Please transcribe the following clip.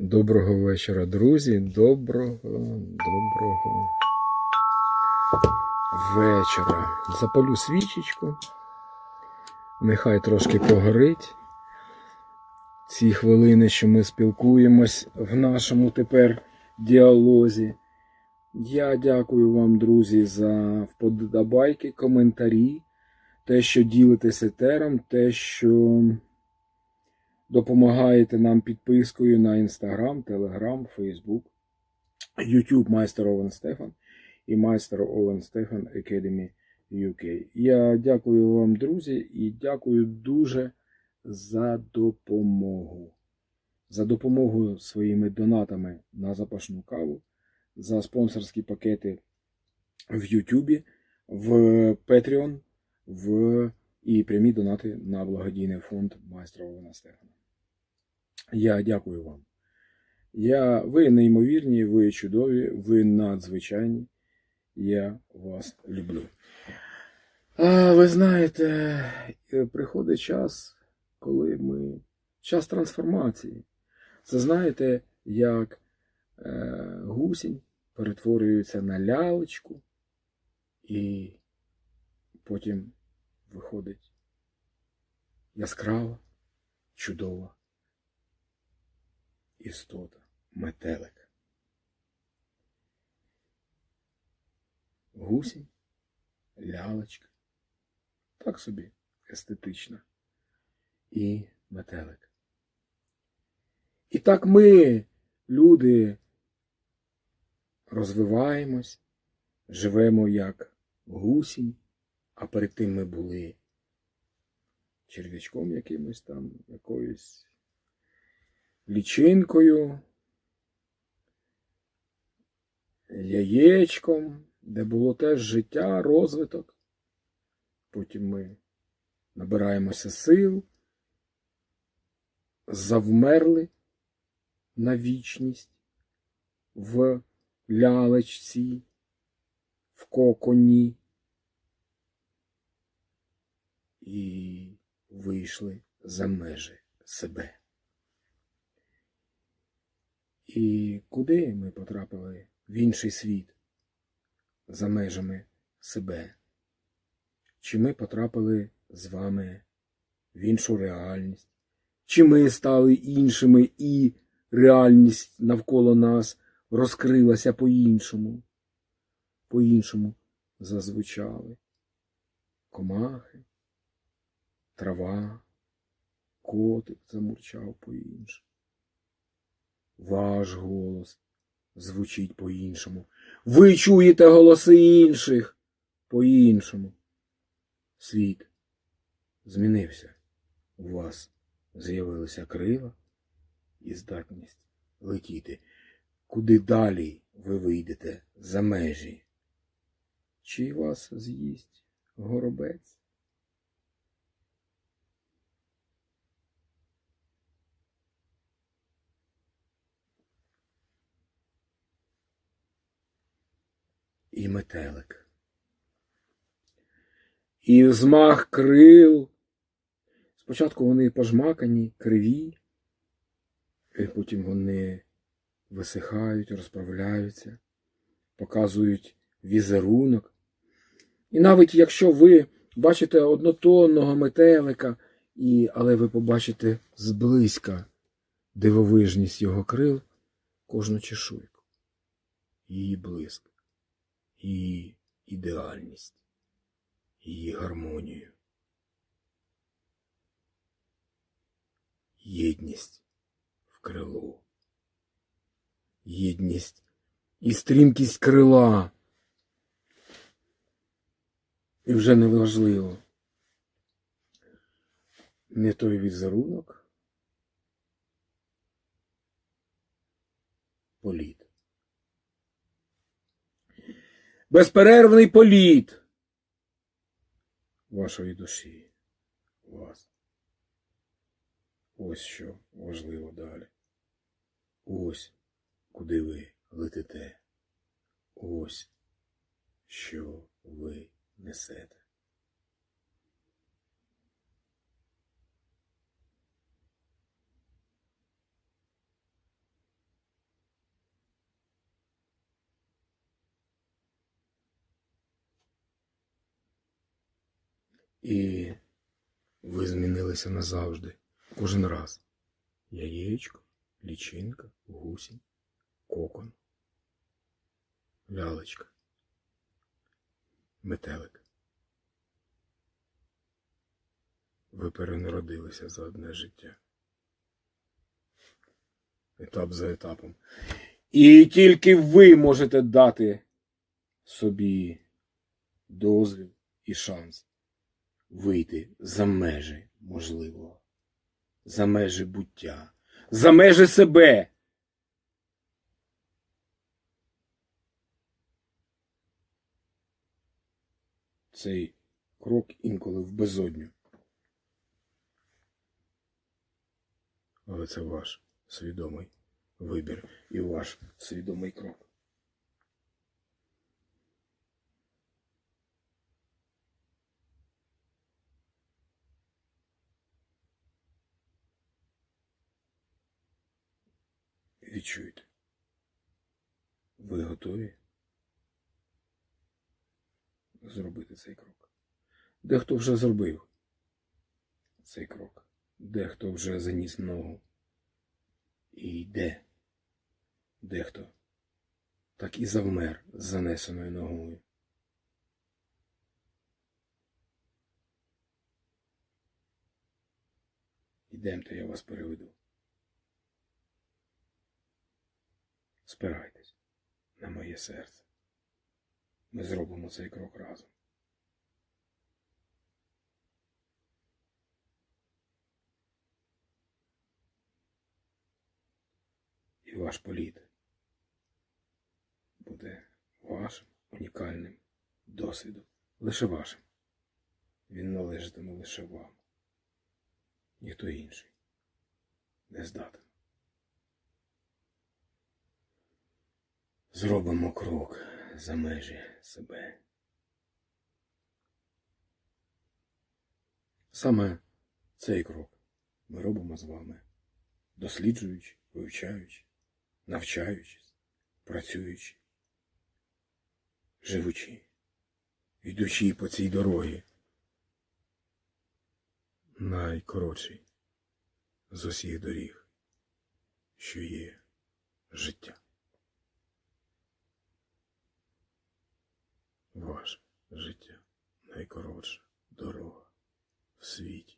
Доброго вечора, друзі. Доброго, доброго вечора. Запалю свічечку. Нехай трошки погорить. Ці хвилини, що ми спілкуємось в нашому тепер діалозі. Я дякую вам, друзі, за вподобайки, коментарі, те, що ділитесь етером, те, що допомагаєте нам підпискою на Instagram, Telegram, Facebook, YouTube Майстер Овен Стефан і Майстер Овен Стефан Academy UK. Я дякую вам, друзі, і дякую дуже за допомогу. За допомогу своїми донатами на запашну каву, за спонсорські пакети в YouTube, в Patreon, в і прямі донати на благодійний фонд майстра Овена Стефана. Я дякую вам. Я, ви неймовірні, ви чудові, ви надзвичайні. Я вас люблю. А, ви знаєте, е, приходить час, коли ми. Час трансформації. Це знаєте, як е, гусінь перетворюється на лялечку, і потім виходить яскрава, чудова істота, метелик. Гусінь, лялечка, так собі естетична. І метелик. І так ми, люди, розвиваємось, живемо як гусінь, а перед тим ми були черв'ячком якимось там, якоюсь лічинкою, яєчком, де було теж життя, розвиток. Потім ми набираємося сил, завмерли на вічність в лялечці, в коконі і вийшли за межі себе. І куди ми потрапили в інший світ за межами себе? Чи ми потрапили з вами в іншу реальність? Чи ми стали іншими і реальність навколо нас розкрилася по-іншому? По-іншому зазвучали комахи, трава, котик замурчав по-іншому. Ваш голос звучить по-іншому. Ви чуєте голоси інших по-іншому. Світ змінився. У вас з'явилися крила і здатність летіти. Куди далі ви вийдете за межі? Чи вас з'їсть горобець? І метелик. І взмах крил. Спочатку вони пожмакані, криві, і потім вони висихають, розправляються, показують візерунок. І навіть якщо ви бачите однотонного метелика, і, але ви побачите зблизька дивовижність його крил, кожну чешуйку, її блиск її ідеальність, її гармонію, єдність в крилу, єдність і стрімкість крила. І вже не важливо не той візерунок, політ. Безперервний політ вашої душі. Вас. Ось що важливо далі. Ось куди ви летите. Ось що ви несете. І ви змінилися назавжди. Кожен раз. Яєчко, лічинка, гусінь, кокон, лялечка, метелик. Ви перенародилися за одне життя. Етап за етапом. І тільки ви можете дати собі дозвіл і шанс вийти за межі можливого, за межі буття, за межі себе. Цей крок інколи в безодню. Але це ваш свідомий вибір і ваш свідомий крок. Відчуйте. Ви готові зробити цей крок? Дехто вже зробив цей крок, дехто вже заніс ногу і йде. Дехто так і завмер з занесеною ногою. Ідемте, я вас переведу. Спирайтесь на моє серце. Ми зробимо цей крок разом. І ваш політ буде вашим унікальним досвідом. Лише вашим. Він належатиме лише вам. Ніхто інший не здатен. Зробимо крок за межі себе. Саме цей крок ми робимо з вами, досліджуючи, вивчаючи, навчаючись, працюючи, живучи, йдучи по цій дорогі. Найкоротший з усіх доріг, що є життя. Ваше життя найкоротша дорога в світі.